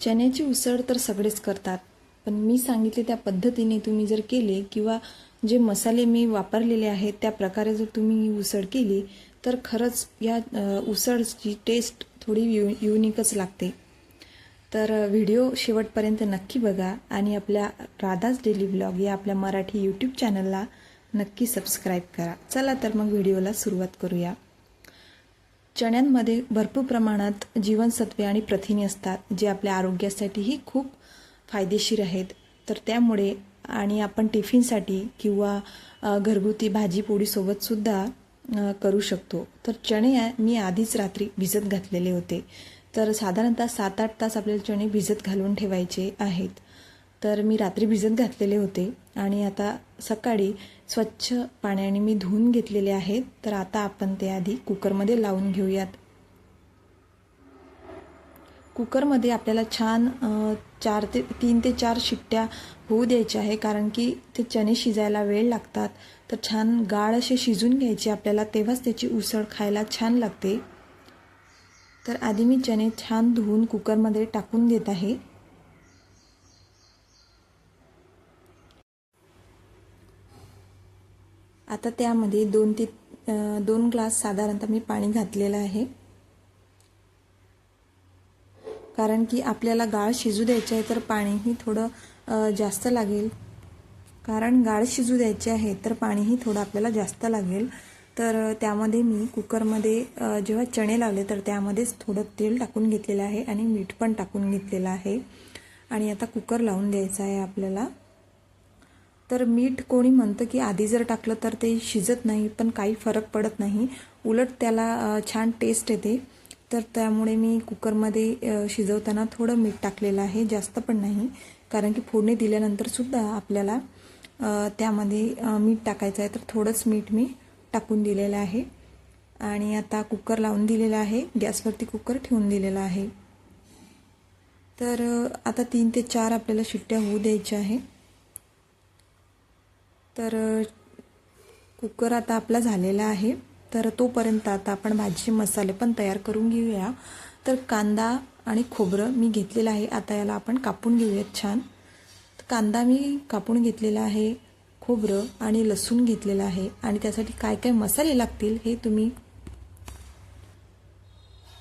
चण्याची उसळ तर सगळेच करतात. पण मी सांगितले त्या पद्धतीने तुम्ही जर केले किंवा जे मसाले मी वापरलेले आहेत त्या प्रकारे जर तुम्ही ही उसळ केली तर खरंच या उसळची टेस्ट थोडी यु युनिकच लागते. तर व्हिडिओ शेवटपर्यंत नक्की बघा आणि आपल्या राधाज डेली ब्लॉग या आपल्या मराठी यूट्यूब चॅनलला नक्की सबस्क्राईब करा. चला तर मग व्हिडिओला सुरुवात करूया. चण्यांमध्ये भरपूर प्रमाणात जीवनसत्वे आणि प्रथिने असतात जे आपल्या आरोग्यासाठीही खूप फायदेशीर आहेत. तर त्यामुळे आणि आपण टिफिनसाठी किंवा घरगुती भाजी पोळीसोबतसुद्धा करू शकतो. तर चणे मी आधीच रात्री भिजत घातलेले होते. तर साधारणतः सात आठ तास आपल्याला चणे भिजत घालून ठेवायचे आहेत. तर मी रात्री भिजत घातलेले होते. आणि आता सकाळी स्वच्छ पाण्याने मी धुवून घेतलेले आहेत. तर आता आपण ते आधी कुकरमध्ये लावून घेऊयात. कुकरमध्ये आपल्याला छान चार ते तीन ते चार शिट्ट्या होऊ द्यायच्या आहे कारण की ते चणे शिजायला वेळ लागतात. तर छान गाळ असे शिजून घ्यायचे आपल्याला तेव्हाच त्याची उसळ खायला छान लागते. तर आधी मी चणे छान धुवून कुकरमध्ये टाकून देत आहे. आता त्यामध्ये दोन ते दोन ग्लास साधारणतः मी पाणी घातलेलं आहे. कारण की आपल्याला गाळ शिजू द्यायचे आहे तर पाणीही थोडं जास्त लागेल. कारण गाळ शिजू द्यायचे आहे तर पाणीही थोडं आपल्याला जास्त लागेल. तर त्यामध्ये मी कुकरमध्ये जेव्हा चणे लावले तर त्यामध्येच थोडं तेल टाकून घेतलेलं आहे आणि मीठ पण टाकून घेतलेलं आहे. आणि आता कुकर लावून द्यायचा आहे आपल्याला. तर मीठ कोणी म्हणतं की आधी जर टाकलं तर ते शिजत नाही पण काही फरक पडत नाही. उलट त्याला छान टेस्ट येते. तर त्यामुळे मी कुकरमध्ये शिजवताना थोडं मीठ टाकलेलं आहे. जास्त पण नाही कारण की फोडणी दिल्यानंतरसुद्धा आपल्याला त्यामध्ये मीठ टाकायचं आहे. तर थोडंच मीठ मी टाकून दिलेलं आहे. आणि आता कुकर लावून दिलेला आहे. गॅसवरती कुकर ठेवून दिलेला आहे. तर आता तीन ते चार आपल्याला शिट्ट्या होऊ द्यायच्या आहे. तर कुकर आता आपला झालेला आहे. तर तोपर्यंत आता आपण भाजी मसाले पण तयार करून घेऊया. तर कांदा आणि खोबरं मी घेतलेलं आहे. आता याला आपण कापून घेऊयात छान. तर कांदा मी कापून घेतलेला आहे खोबरं आणि लसूण घेतलेलं आहे. आणि त्यासाठी काय काय मसाले लागतील हे तुम्ही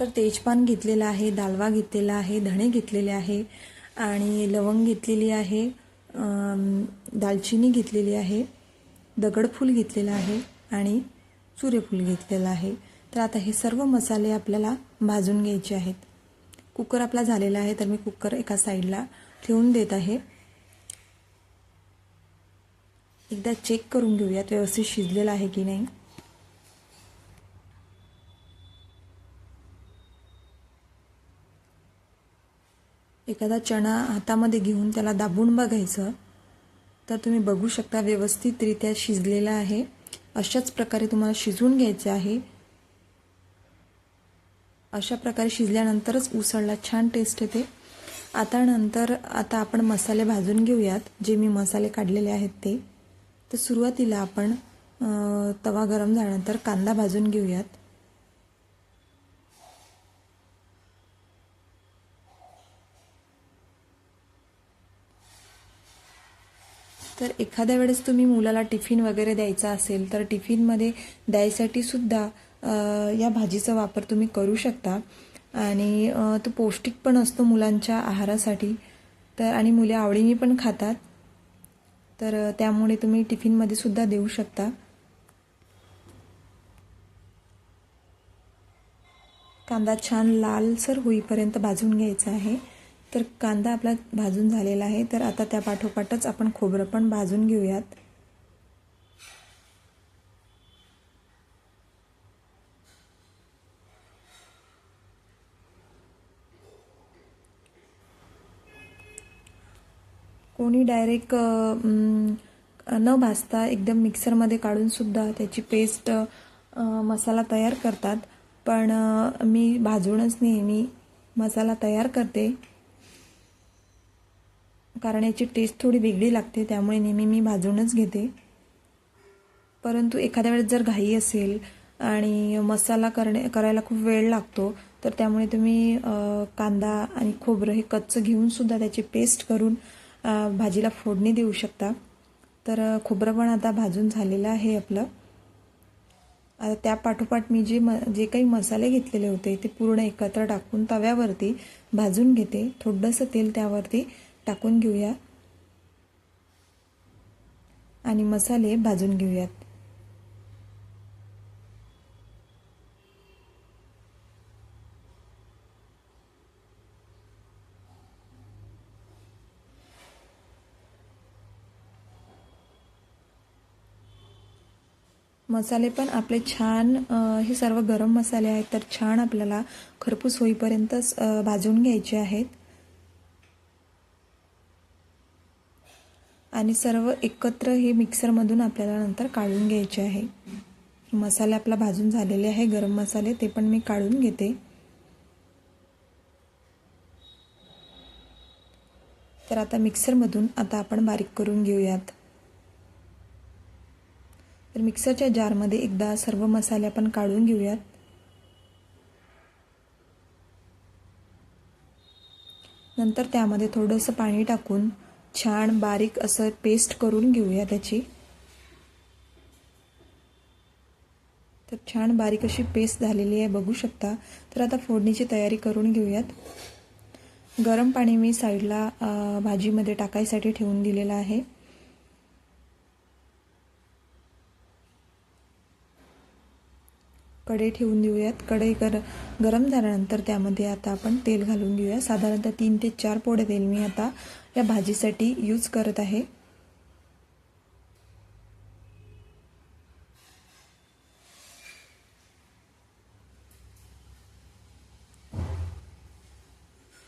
तर तेजपान घेतलेलं आहे दालवा घेतलेला आहे धणे घेतलेले आहे आणि लवंग घेतलेली आहे. दालचिनी घेतलेली आहे दगडफूल घेतलेलं आहे आणि सूर्यफूल घेतलेलं आहे. तर आता हे सर्व मसाले आपल्याला भाजून घ्यायचे आहेत. कुकर आपला झालेला आहे तर मी कुकर एका साईडला ठेवून देत आहे. एकदा चेक करून घेऊयात व्यवस्थित शिजलेलं आहे की नाही. एखादा चणा हातामध्ये घेऊन त्याला दाबून बघायचं तर तुम्ही बघू शकता व्यवस्थितरित्या शिजलेला आहे. अशाच प्रकारे तुम्हाला शिजवून घ्यायचे आहे. अशा प्रकारे शिजल्यानंतरच उसळला छान टेस्ट येते. आता नंतर आता आपण मसाले भाजून घेऊयात जे मी मसाले काढलेले आहेत ते. तर सुरुवातीला आपण तवा गरम झाल्यानंतर कांदा भाजून घेऊयात. तर एखाद्या वेळेस तुम्ही मुलाला टिफिन वगैरे द्यायचा असेल तर टिफिनमध्ये द्यायसाठी सुद्धा या भाजीचा वापर तुम्ही करू शकता. आणि तो पौष्टिक पण असतो मुलांच्या आहारासाठी. तर आणि मुले आवडीने पण खातात. तर त्यामुळे तुम्ही टिफिनमध्ये सुद्धा देऊ शकता. कांदा छान लालसर होईपर्यंत भाजून घ्यायचा आहे. तर कांदा आपला भाजून झालेला आहे. तर आता त्या पाठोपाठच आपण खोबरं पण भाजून घेऊयात. कोणी डायरेक्ट न भाजता एकदम मिक्सरमध्ये काढूनसुद्धा त्याची पेस्ट मसाला तयार करतात. पण मी भाजूनच नेहमी मसाला तयार करते. कारण याची टेस्ट थोडी वेगळी लागते त्यामुळे नेहमी मी भाजूनच घेते. परंतु एखाद्या वेळेस जर घाई असेल आणि मसाला करणे करायला खूप वेळ लागतो तर त्यामुळे तुम्ही कांदा आणि खोबरं हे कच्चं घेऊनसुद्धा त्याची पेस्ट करून भाजीला फोडणी देऊ शकता. तर खोबरं पण आता भाजून झालेलं आहे आपलं. आता त्या पाठोपाठ मी जे म जे काही मसाले घेतलेले होते ते पूर्ण एकत्र टाकून तव्यावरती भाजून घेते. थोडंसं तेल त्यावरती टाकून घेऊया आणि मसाले भाजून घेऊयात. मसाले पण आपले छान हे सर्व गरम मसाले आहेत तर छान आपल्याला खरपूस होईपर्यंतच भाजून घ्यायचे आहेत. आणि सर्व एकत्र हे मिक्सरमधून आपल्याला नंतर काढून घ्यायचे आहे. मसाले आपला भाजून झालेले आहे. गरम मसाले ते पण मी काढून घेते. तर आता मिक्सरमधून आता आपण बारीक करून घेऊयात. तर मिक्सरच्या जारमध्ये एकदा सर्व मसाले आपण काढून घेऊयात. नंतर त्यामध्ये थोडंसं पाणी टाकून छान बारीक असं पेस्ट करून घेऊया त्याची. तर छान बारीक अशी पेस्ट झालेली आहे बघू शकता. तर आता फोडणीची तयारी करून घेऊयात. गरम पाणी मी साईडला भाजीमध्ये टाकायसाठी ठेवून दिलेलं आहे. कढई ठेवून देऊयात. कढई गर गरम झाल्यानंतर त्यामध्ये आता आपण तेल घालून घेऊया. साधारणतः तीन ते चार पोडे तेल मी आता. या भाजीसाठी यूज करत आहे.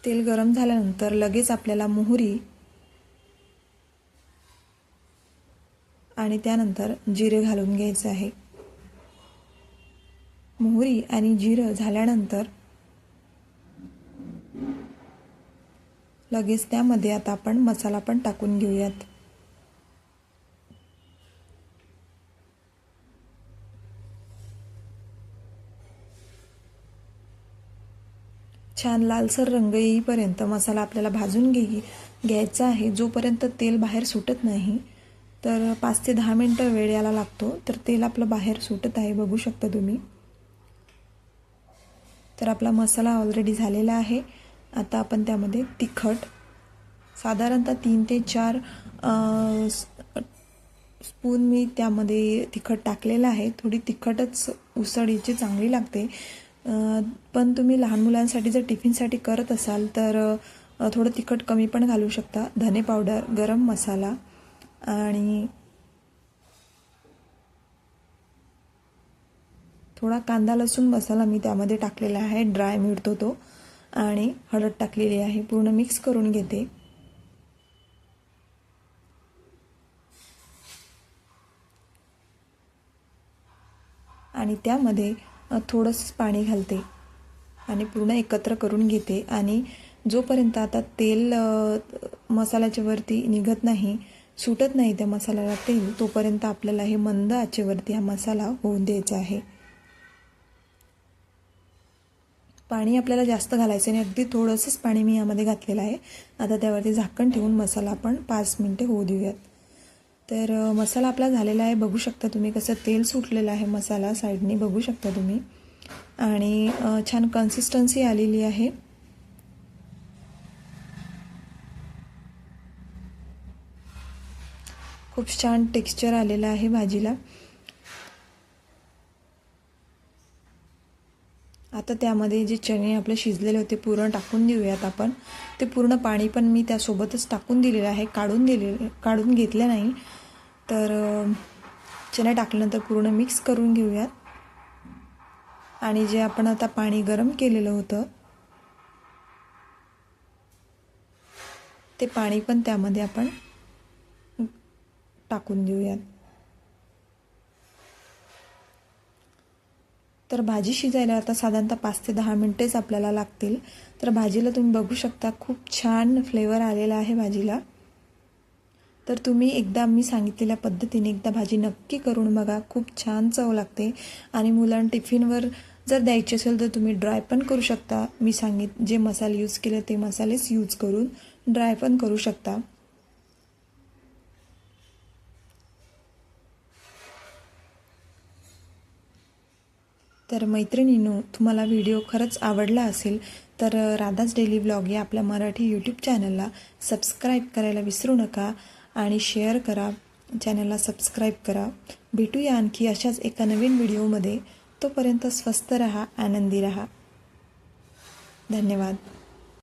तेल गरम झाल्यानंतर लगेच आपल्याला मोहरी आणि त्यानंतर जिरे घालून घ्यायचे आहे. मोहरी आणि जिरं झाल्यानंतर लगेच त्यामध्ये आता आपण मसाला पण टाकून घेऊयात. छान लालसर रंग येईपर्यंत मसाला आपल्याला भाजून घे घ्यायचा आहे. जोपर्यंत तेल बाहेर सुटत नाही तर पाच ते दहा मिनटं वेळ याला लागतो. तर तेल आपलं बाहेर सुटत आहे बघू शकता तुम्ही. तर आपला मसाला ऑलरेडी झालेला आहे. आता आपण त्यामध्ये तिखट साधारणतः तीन ते चार स्पून मी त्यामध्ये तिखट टाकलेलं आहे. थोडी तिखटच उसळीची चांगली लागते. पण तुम्ही लहान मुलांसाठी जर टिफिनसाठी करत असाल तर थोडं तिखट कमी पण घालू शकता. धने पावडर गरम मसाला आणि थोडा कांदा लसूण मसाला मी त्यामध्ये टाकलेला आहे. ड्राय मिळतो तो. आणि हळद टाकलेली आहे. पूर्ण मिक्स करून घेते. आणि त्यामध्ये थोडंसं पाणी घालते. आणि पूर्ण एकत्र करून घेते. आणि जोपर्यंत आता तेल मसाल्याच्या वरती निघत नाही सुटत नाही त्या मसाल्याला तेल तोपर्यंत आपल्याला हे मंद आचेवरती हा मसाला होऊन द्यायचा आहे. पाणी आपल्याला जास्त घालायचं आणि अगदी थोडंसंच पाणी मी यामध्ये घातलेलं आहे. आता त्यावरती झाकण ठेवून मसाला आपण पाच मिनटे होऊ देऊयात. तर मसाला आपला झालेला आहे. बघू शकता तुम्ही कसं तेल सुटलेलं आहे मसाला साईडने. बघू शकता तुम्ही. आणि छान कन्सिस्टन्सी आलेली आहे. खूप छान टेक्स्चर आलेलं आहे भाजीला. आता त्यामध्ये जे चणे आपले शिजलेले होते पूर्ण टाकून देऊयात आपण. ते पूर्ण पाणी पण मी त्यासोबतच टाकून दिलेलं आहे काढून दिले काढून घेतले नाही. तर चणे टाकल्यानंतर पूर्ण मिक्स करून घेऊयात. आणि जे आपण आता पाणी गरम केलेलं होतं ते पाणी पण त्यामध्ये आपण टाकून देऊयात. तर भाजी शिजायला आता साधारणतः पाच ते दहा मिनटेच आपल्याला लागतील. तर भाजीला तुम्ही बघू शकता खूप छान फ्लेवर आलेला आहे भाजीला. तर तुम्ही एकदा मी सांगितलेल्या पद्धतीने एकदा भाजी नक्की करून बघा खूप छान चव लागते. आणि मुलांना टिफिनवर जर द्यायची असेल तर तुम्ही ड्राय पण करू शकता. मी सांगित जे मसाले यूज केले ते मसालेच यूज करून ड्राय पण करू शकता. तर मैत्रिणींनो तुम्हाला व्हिडिओ खरंच आवडला असेल तर राधाच डेली ब्लॉग या आपल्या मराठी यूट्यूब चॅनलला सबस्क्राईब करायला विसरू नका आणि शेअर करा. चॅनलला सबस्क्राईब करा. भेटूया आणखी अशाच एका नवीन व्हिडिओमध्ये. तोपर्यंत स्वस्त रहा आनंदी रहा. धन्यवाद.